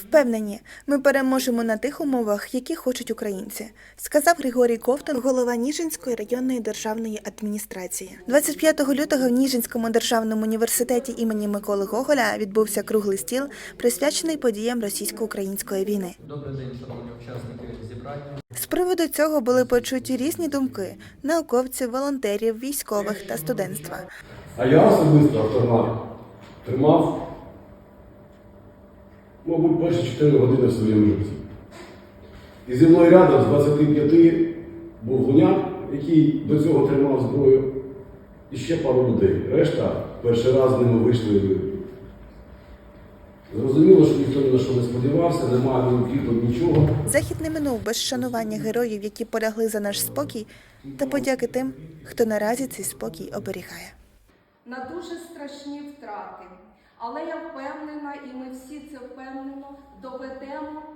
Впевнені, ми переможемо на тих умовах, які хочуть українці, сказав Григорій Ковтун, голова Ніжинської районної державної адміністрації. 25 лютого в Ніжинському державному університеті імені Миколи Гоголя відбувся круглий стіл, присвячений подіям російсько-української війни. Добрий день, шановні учасники зібрання. З приводу цього були почуті різні думки науковців, волонтерів, військових та студентства. А я особисто автомат тримав, мабуть, перші 4 години в своєму житті. І зі мною рядом з 25 був гуняк, який до цього тримав зброю, і ще пару людей. Решта перший раз з ними вийшли. Зрозуміло, що ніхто ні на що не сподівався, немає ні укріпок, нічого. Захід не минув без шанування героїв, які полягли за наш спокій, та подяки тим, хто наразі цей спокій оберігає. на дуже страшні втрати. Але я впевнена, і ми всі це доведемо